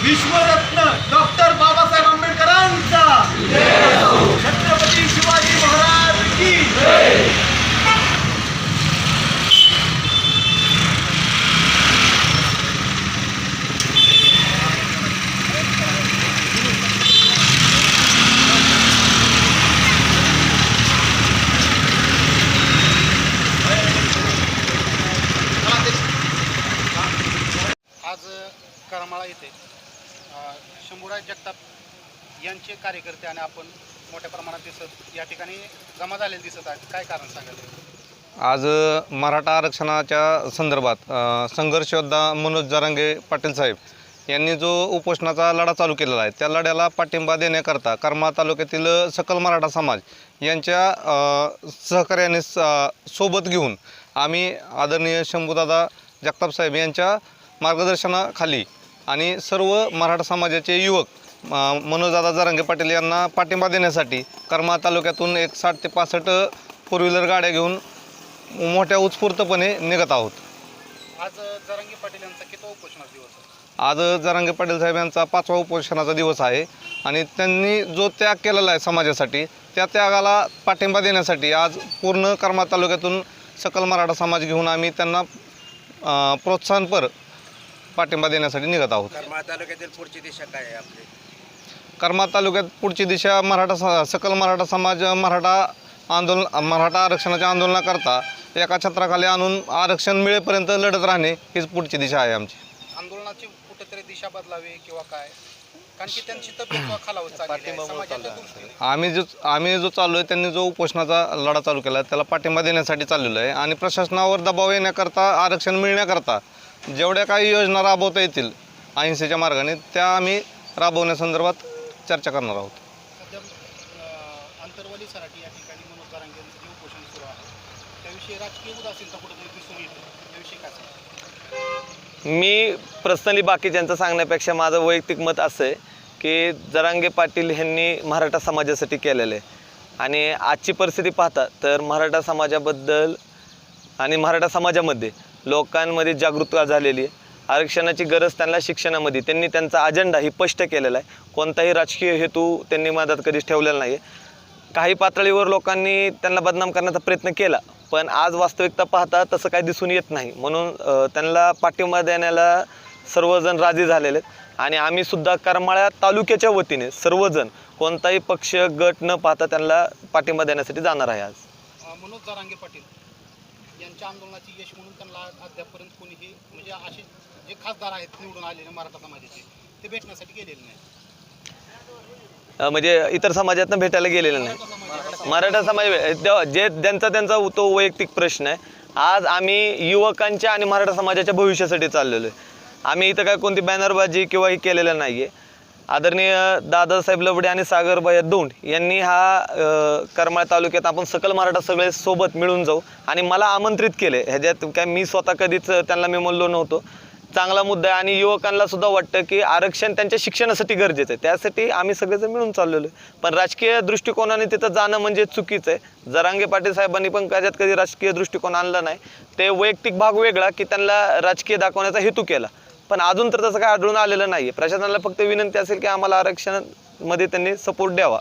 विश्वरत्न doctor Babasaheb आंबेडकरांचा. छत्रपती शिवाजी महाराज की आज करमाळा येथे शंभूराज जगताप यांचे कार्यकर्ते आणि आपण मोठ्या प्रमाणात दिसत या ठिकाणी जमा झालेले दिसत आहेत. काय कारण सांगाल? आज मराठा आरक्षणाच्या संदर्भात संघर्षयोद्धा मनोज जरांगे पाटील साहेब यांनी जो उपोषणाचा लढा चालू केलेला आहे त्या लढ्याला पाठिंबा देण्याकरता करमा तालुक्यातील सकल मराठा समाज यांच्या सहकार्याने सोबत घेऊन आम्ही आदरणीय शंभूदादा जगताप साहेब यांच्या मार्गदर्शनाखाली आणि सर्व मराठा समाजाचे युवक मनोजदादा जरांगे पाटील यांना पाठिंबा देण्यासाठी करमाळ तालुक्यातून एक साठ ते पासष्ट फोर व्हीलर गाड्या घेऊन मोठ्या उत्स्फूर्तपणे निघत आहोत. आज जरांगी पाटील यांचा किती उपोषणाचा दिवस आज जरांगे पाटील साहेब यांचा पाचवा उपोषणाचा दिवस आहे आणि त्यांनी जो त्याग केलेला आहे समाजासाठी त्या त्यागाला पाठिंबा देण्यासाठी आज पूर्ण करमाळ तालुक्यातून सकल मराठा समाज घेऊन आम्ही त्यांना प्रोत्साहनपर पाठिंबा देण्यासाठी निघत आहोत. करमाळा तालुक्यातील पुढची दिशा काय आहे आपली? करमाळ तालुक्यात पुढची दिशा मराठा स- सकल मराठा समाज मराठा आंदोलन मराठा आरक्षणाच्या आंदोलनाकरता एका छत्राखाली आणून आरक्षण मिळेपर्यंत लढत राहणे हीच पुढची दिशा आहे आमची. आंदोलनाची कुठेतरी दिशा बदलावी किंवा काय? कारण की त्यांची तब्येत खालावत चाललेली आहे. समाजाच्या दृष्टीने. आम्ही जो आम्ही जो चाललो आहे त्यांनी जो उपोषणाचा लढा चालू केला आहे त्याला पाठिंबा देण्यासाठी चाललेलो आहे. आणि प्रशासनावर दबाव येण्याकरता आरक्षण मिळण्याकरता जेवढ्या काही योजना राबवता येतील अहिंसेच्या मार्गाने त्या आम्ही राबवण्यासंदर्भात चर्चा करणार आहोत. सध्या अ, अंतरवली सराठी या ठिकाणी मनोज जरांगे यांचं जे उपोषण सुरू आहे त्याविषयी राजकीय उदासीनता कुठेतरी दिसून येते त्याविषयी काय सांगाल? मी पर्सनली बाकीच्यांचं सांगण्यापेक्षा माझं वैयक्तिक मत असं आहे की जरांगे पाटील यांनी मराठा समाजासाठी केलेलं आहे. आणि आजची परिस्थिती पाहता तर मराठा समाजाबद्दल आणि मराठा समाजामध्ये लोकांमध्ये जागृतता झालेली आहे. आरक्षणाची गरज त्यांना शिक्षणामध्ये त्यांनी त्यांचा अजेंडा ही स्पष्ट केलेला आहे. कोणताही राजकीय हेतू त्यांनी मदत कधीच ठेवलेला नाही आहे काही पातळीवर लोकांनी त्यांना बदनाम करण्याचा प्रयत्न केला पण आज वास्तविकता पाहता तसं काही दिसून येत नाही. म्हणून त्यांना पाठिंबा देण्याला सर्वजण राजी झालेले आहेत. आणि आम्हीसुद्धा करमाळा करमाळ्या तालुक्याच्या वतीने सर्वजण कोणताही पक्ष गट न पाहता त्यांना पाठिंबा देण्यासाठी जाणार आहे आज. मनोज पाटील. यांच्या आंदोलनाची यश म्हणून त्यांना अद्यापपर्यंत कोणीही म्हणजे असे जे खासदार आहेत निवडून आलेले मराठा समाजाचे ते भेटण्यासाठी गेलेले नाही म्हणजे इतर समाजातनं भेटायला गेलेलं नाही. मराठा समाज जे त्यांचा त्यांचा तो वैयक्तिक प्रश्न आहे. आज आम्ही युवकांच्या आणि मराठा समाजाच्या भविष्यासाठी चाललेलो आहे. आम्ही इथं काय कोणती बॅनरबाजी किंवा हे केलेलं नाही आहे आदरणीय दादासाहेब लवडे आणि सागर भैया दोन यांनी हा करमाळ तालुक्यात आपण सकल मराठा सगळे सोबत मिळून जाऊ. आणि मला आमंत्रित केले. ह्याच्यात काय मी स्वतः कधीच त्यांना मी म्हणलो नव्हतो. चांगला मुद्दा आहे आणि युवकांना सुद्धा वाटतं की आरक्षण त्यांच्या शिक्षणासाठी गरजेचं आहे. त्यासाठी आम्ही सगळेजण मिळून चाललेलो आहे. पण राजकीय दृष्टिकोनाने तिथं जाणं म्हणजे चुकीचं आहे. जरांगे पाटील साहेबांनी पण त्याच्यात कधी राजकीय दृष्टिकोन आणला नाही. ते वैयक्तिक भाग वेगळा की त्यांना राजकीय दाखवण्याचा हेतू केला. पण अजून तर तसं काय आढळून आलेलं नाही आहे प्रशासनाला फक्त विनंती असेल की आम्हाला आरक्षणामध्ये त्यांनी सपोर्ट द्यावा.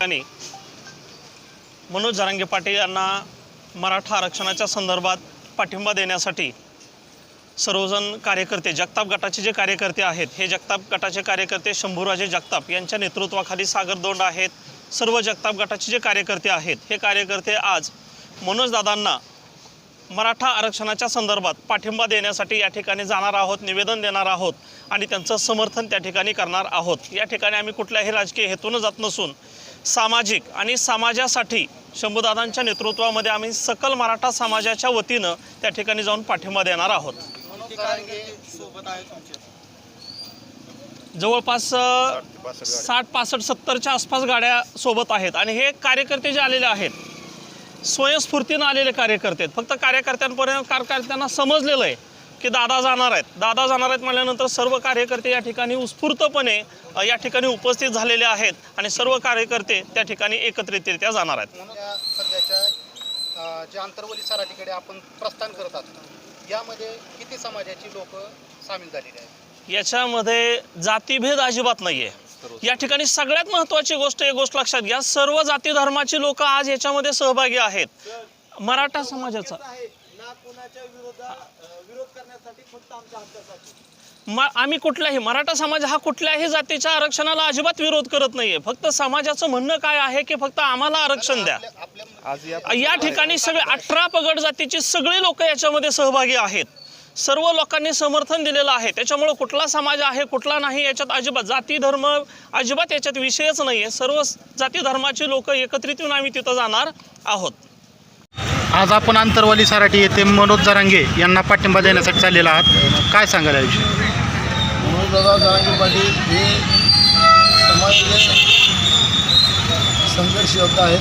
आणि मनोज जरांगे पाटील यांना मराठा आरक्षणाच्या संदर्भात पाठिंबा देण्यासाठी सर्वजण कार्यकर्ते जगताप गटाचे जे कार्यकर्ते आहेत हे जगताप गटाचे कार्यकर्ते शंभूराजे जगताप यांच्या नेतृत्वाखाली सागरदोंड आहेत. सर्व जगताप गटाचे जे कार्यकर्ते आहेत हे कार्यकर्ते आज मनोजदादांना मराठा आरक्षणाच्या संदर्भात पाठिंबा देण्यासाठी या ठिकाणी जाणार आहोत निवेदन देणार आहोत आणि त्यांचं समर्थन त्या ठिकाणी करणार आहोत. या ठिकाणी आम्ही कुठल्याही राजकीय हेतून जात नसून सामाजिक आणि समाजासाठी शंभूदादांच्या नेतृत्वामध्ये आम्ही सकल मराठा समाजाच्या वतीनं त्या ठिकाणी जाऊन पाठिंबा देणार आहोत. सोबत जवळपास साठ पासष्ट सत्तरच्या आसपास गाड्या सोबत आहेत आणि हे कार्यकर्ते जे आलेले आहेत स्वयंस्फूर्तीनं आलेले कार्यकर्ते आहेत. फक्त कार्यकर्त्यांपर्यंत कार्यकर्त्यांना समजलेलं आहे की दादा जाणार आहेत. दादा जाणार आहेत म्हटल्यानंतर सर्व कार्यकर्ते या ठिकाणी उत्स्फूर्तपणे या ठिकाणी उपस्थित झालेले आहेत आणि सर्व कार्यकर्ते त्या ठिकाणी एकत्रितरित्या जाणार आहेत. सध्याच्या अ, जे आंतरवली सराठीकडे आपण प्रस्थान करत आहोत यामध्ये किती समाजाची लोक सामील झालेली आहेत? याच्यामध्ये जातीभेद अजिबात नाही आहे या ठिकाणी सगळ्यात महत्त्वाची गोष्ट एक गोष्ट लक्षात घ्या. सर्व जाती धर्माची लोक आज याच्यामध्ये सहभागी आहेत. मराठा समाजाचा. आम्ही कुठल्याही मराठा समाज हा कुठल्याही जातीच्या आरक्षणाला अजिबात विरोध करत नाहीये. फक्त समाजाचं म्हणणं काय आहे की फक्त आम्हाला आरक्षण द्या. या ठिकाणी सगळे अठरा पगड जातीची सगळी लोक याच्यामध्ये सहभागी आहेत. सर्व लोकांनी समर्थन दिलेलं आहे. त्याच्यामुळे कुठला समाज आहे कुठला नाही याच्यात अजिबात जाती धर्म अजिबात याच्यात विषयच नाही आहे सर्व जाती धर्माची लोक एकत्रित येऊन आम्ही तिथं जाणार आहोत. आज आपण आंतरवाली सराठी येथे मनोज जरांगे यांना पाठिंबा देण्यासाठी चाललेला आहात. काय सांगाल याविषयी? मनोजदादा जरांगे पाटील हे समाजाचे संघर्ष योद्धा आहेत.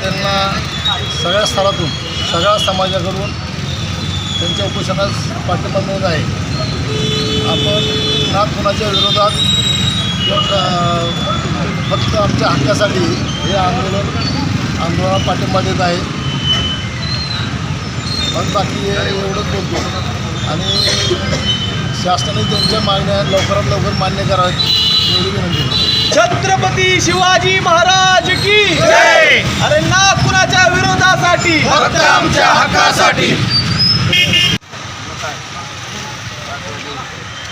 त्यांना सगळ्या स्तरातून सगळ्या समाजाकडून त्यांच्या उपोषणास पाठिंबा मिळत आहे. आपण ना कुणाच्या विरोधात फक्त आमच्या हक्कासाठी हे आंदोलन आंदोलनाला पाठिंबा देत आहे. मग बाकी हे एवढंच बोलतो. आणि शासनाने त्यांच्या मागण्या लवकरात लवकर मान्य कराव्यात एवढी विनंती. छत्रपती शिवाजी महाराज की अरे ना कुणाच्या विरोधासाठी? फक्त आमच्या हक्कासाठी. Thank you.